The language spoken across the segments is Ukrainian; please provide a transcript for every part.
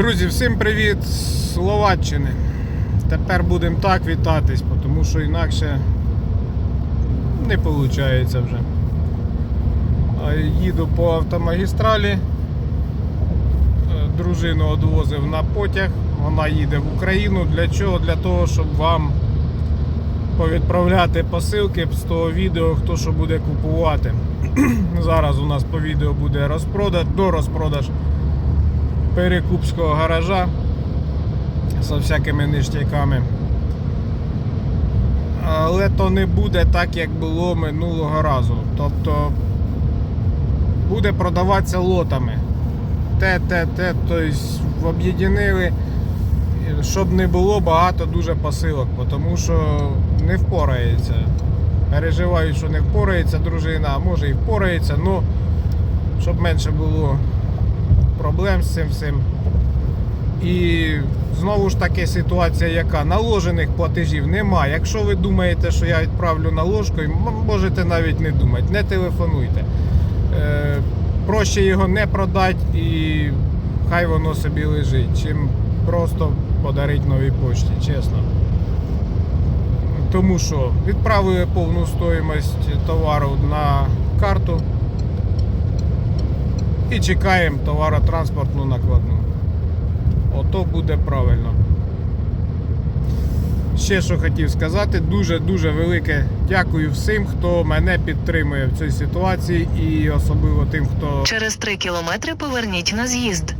Друзі, всім привіт з Словаччини. Тепер будемо так вітатись, тому що інакше не виходить вже. Їду по автомагістралі. Е, Дружину одвозив на потяг. Вона їде в Україну. Для чого? Для того, щоб вам повідправляти посилки з того відео, хто що буде купувати. Зараз у нас по відео буде розпродаж, до розпродаж перекупського гаража з всякими ништяками. Але то не буде так, як було минулого разу. Тобто буде продаватися лотами. Те, те, те, тобто об'єднали, щоб не було багато дуже посилок, тому що не впорається. Переживаю, що не впорається дружина, а може і впорається, ну щоб менше було проблем з цим всім. І знову ж таки ситуація, яка наложених платежів немає. Якщо ви думаєте, що я відправлю наложкою, можете навіть не думати, не телефонуйте. Е, проще його не продати і хай воно собі лежить, чим просто подарити новій почті, чесно. Тому що відправили повну стоїмость товару на карту і чекаємо товаротранспортну накладну. Ото буде правильно. Ще що хотів сказати, дуже-дуже велике дякую всім, хто мене підтримує в цій ситуації, і особливо тим, хто Через 3 кілометри поверніть на з'їзд.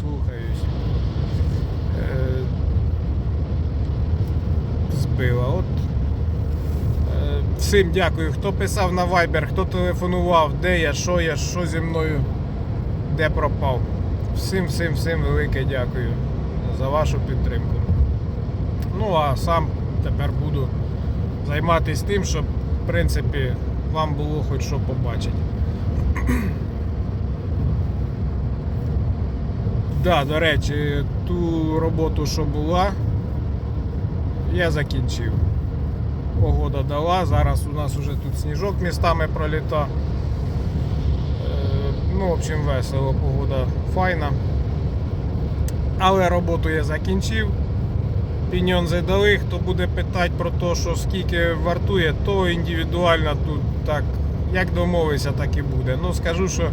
слухаюсь. Е, Збила. От. Е, Всім дякую, хто писав на Viber, хто телефонував, де я, що я, що зі мною, де пропав. Всім, всім, всім велике дякую за вашу підтримку. Ну а сам тепер буду займатися тим, щоб в принципі вам було хоч що побачити. Да, до речі, ту роботу, що була, я закінчив. Погода дала, зараз у нас уже тут сніжок містами проліта. Ну, в общем, весело, погода файна. Але роботу я закінчив. Піньонзи дали, хто буде питати про те, що скільки вартує, то індивідуально тут так, як домовився, так і буде. Ну, скажу, що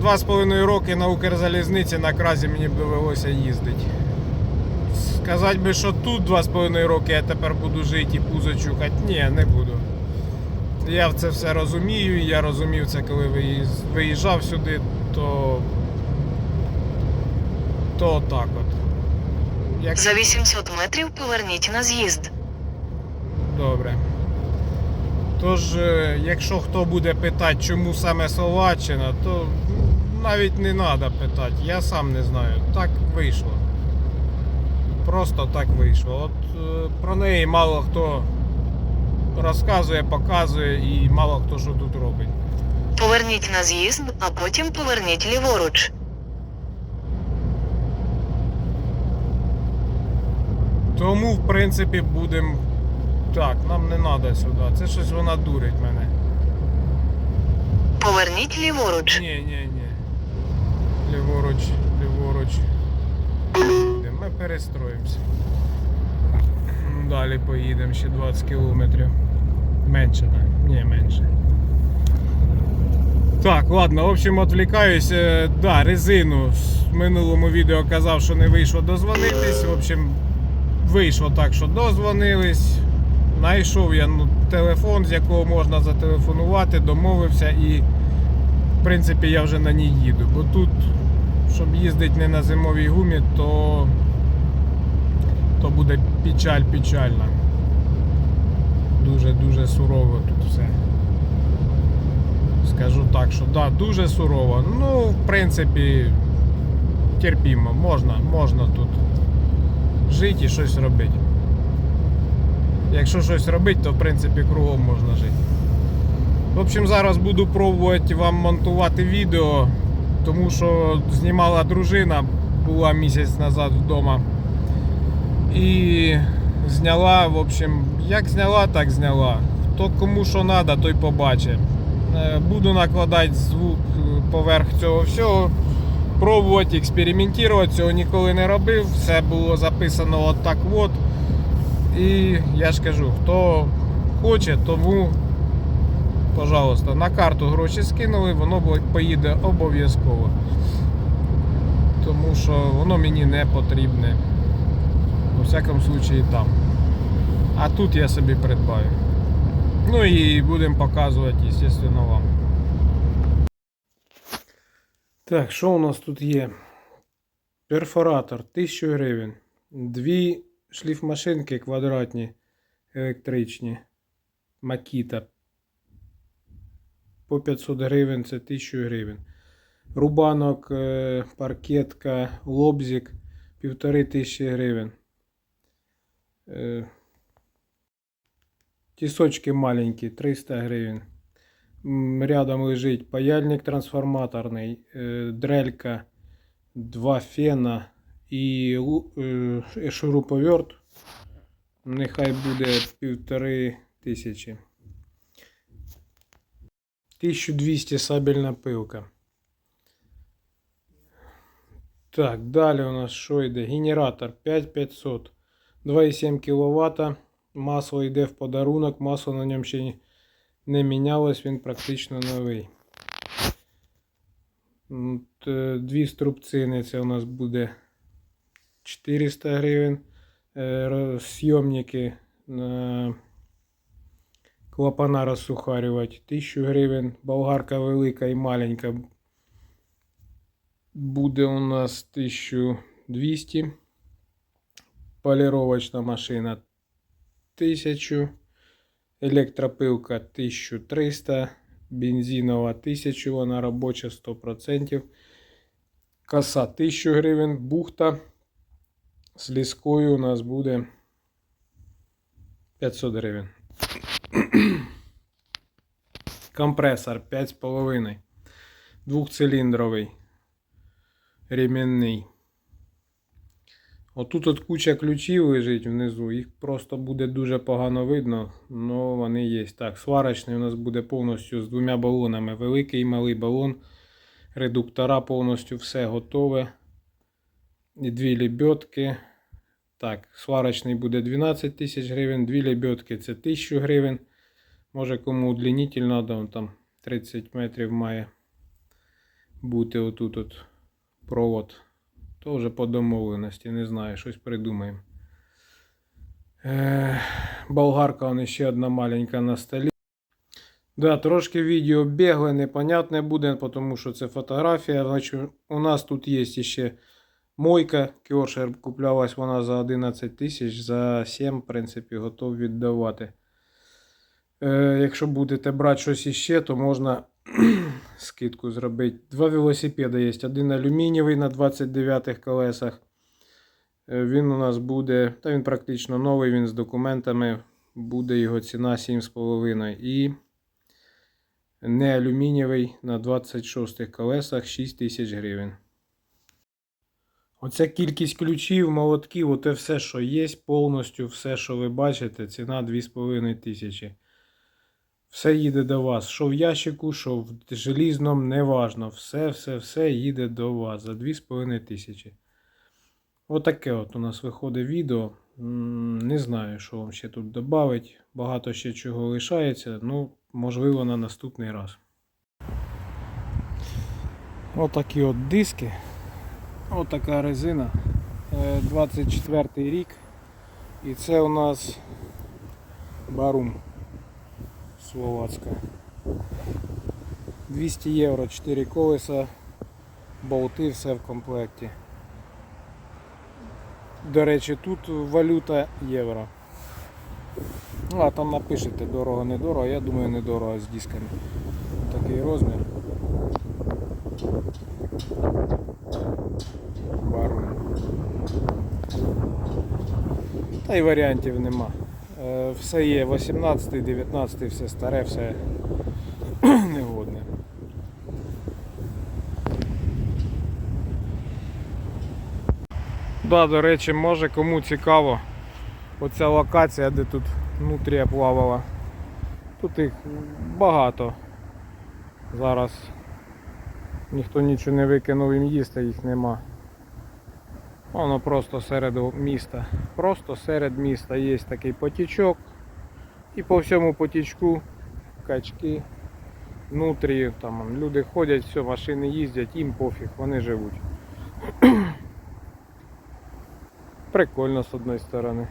Два з половиною роки на Укрзалізниці на кразі мені б довелося їздити. Сказати би, що тут два з половиною роки я тепер буду жити і пузо чухати, ні, не буду. Я це все розумію, я розумів це, коли виїжджав сюди, то. То так от. Як... За 800 метрів поверніть на з'їзд. Добре. Тож, е, якщо хто буде питати, чому саме Словаччина, то навіть не треба питати. Я сам не знаю. Так вийшло. Просто так вийшло. От е, про неї мало хто розказує, показує і мало хто що тут робить. Поверніть на з'їзд, а потім поверніть ліворуч. Тому, в принципі, будемо. Так, нам не треба сюди. Це щось вона дурить мене. Поверніть ліворуч. Ні, ні, ні. Ліворуч, ліворуч. Ми перестроїмося. Далі поїдемо ще 20 кілометрів. Менше, так? Ні, менше. Так, ладно, в общем, відвлікаюсь. Е, Да, резину в минулому відео казав, що не вийшло дозвонитись. В общем, вийшло так, що дозвонились. Знайшов я ну, телефон, з якого можна зателефонувати, домовився і в принципі я вже на ній їду. Бо тут, щоб їздити не на зимовій гумі, то, то буде печаль печальна. Дуже-дуже сурово тут все. Скажу так, що да, дуже сурово. Ну, в принципі, терпімо, можна, можна тут жити і щось робити. Якщо щось робити, то в принципі кругом можна жити. В общем, зараз буду пробувати вам монтувати відео, тому що знімала дружина, була місяць назад вдома. І зняла, в общем, як зняла, так зняла. Хто кому що треба, той побачить. Е, Буду накладати звук поверх цього всього. пробувати, експериментувати, цього ніколи не робив. Все було записано от так от. І я ж кажу, хто хоче, тому, пожалуйста, на карту гроші скинули, воно поїде обов'язково. Тому що воно мені не потрібне. У всякому случаї там. А тут я собі придбаю. Ну і будемо показувати, звісно, вам. Так, що у нас тут є? Перфоратор 1000 гривень. Дві шліфмашинки квадратні, електричні. Макіта. По 500 гривень це 1000 гривень. Рубанок, е, паркетка, лобзик 1500 гривень. Е, Тісочки маленькі, 300 гривень. Рядом лежить паяльник трансформаторний, е, дрелька, два фена і е, шуруповерт. Нехай буде півтори тисячі. 1200 сабельна пилка. Так, далі у нас що йде? Генератор 5500. 2,7 кВт. Масло йде в подарунок. Масло на ньому ще не мінялось, він практично новий. М, Дві струбцини, це у нас буде 400 гривень. Е, Сйомники на клапана розсухарювати 1000 гривень. Болгарка велика і маленька буде у нас 1200. Поліровочна машина 1000. Електропилка 1300. Бензинова 1000, вона робоча 100%. Коса 1000 гривень. Бухта з ліскою у нас буде 500 гривень. Компресор 5,5. Двухциліндровий. Ремінний. Отут от куча ключів лежить внизу, їх просто буде дуже погано видно, але вони є. Так, сварочний у нас буде повністю з двома балонами. Великий і малий балон. Редуктора повністю все готове. І дві лебедки. Так, сварочний буде 12 тисяч гривень, дві лебедки це 1000 гривень. Може кому удлінитель треба, там 30 метрів має бути отут от провод. То вже по домовленості, не знаю, щось придумаємо. Е, болгарка вона ще одна маленька на столі. Да, трошки відео бігле, непонятне буде, тому що це фотографія. Значить, у нас тут є ще мойка. Кьоршер куплялась вона за 11 тисяч, за 7, в принципі, готов віддавати. Е, якщо будете брати щось іще, то можна скидку зробити. Два велосипеди є. Один алюмінієвий на 29 колесах. Е, Він у нас буде, та він практично новий, він з документами. Буде його ціна 7,5. І не алюмінієвий на 26 колесах 6 тисяч гривень. Оця кількість ключів, молотків, оте все, що є, повністю все, що ви бачите, ціна 2,5 тисячі. Все їде до вас. Що в ящику, що в желізному, неважно. Все, все, все їде до вас за 2,5 тисячі. Отаке от у нас виходить відео. Не знаю, що вам ще тут додати. Багато ще чого лишається. Ну, можливо, на наступний раз. Отакі от диски. Отака резина. Е, 24 рік. І це у нас барум словацька. 200 євро, 4 колеса, болти, все в комплекті. До речі, тут валюта євро. Ну, а там напишете дорого, недорого, я думаю, недорого з дисками. Такий розмір. Барум. Та й варіантів нема. Е, Все є 18, 19, все старе, все негодне. Да, до речі, може кому цікаво оця локація, де тут внутрі плавала. Тут їх багато. Зараз Ніхто нічого не викинув їм їсти, їх нема. Воно просто серед міста. Просто серед міста є такий потічок. І по всьому потічку качки, нутрії, там люди ходять, все, машини їздять, їм пофіг, вони живуть. Прикольно з одної сторони.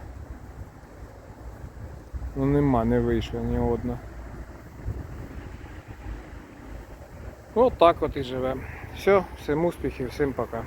Ну нема, не вийшло ні одна. От так от і живемо. Все, всім успіхів, всім пока.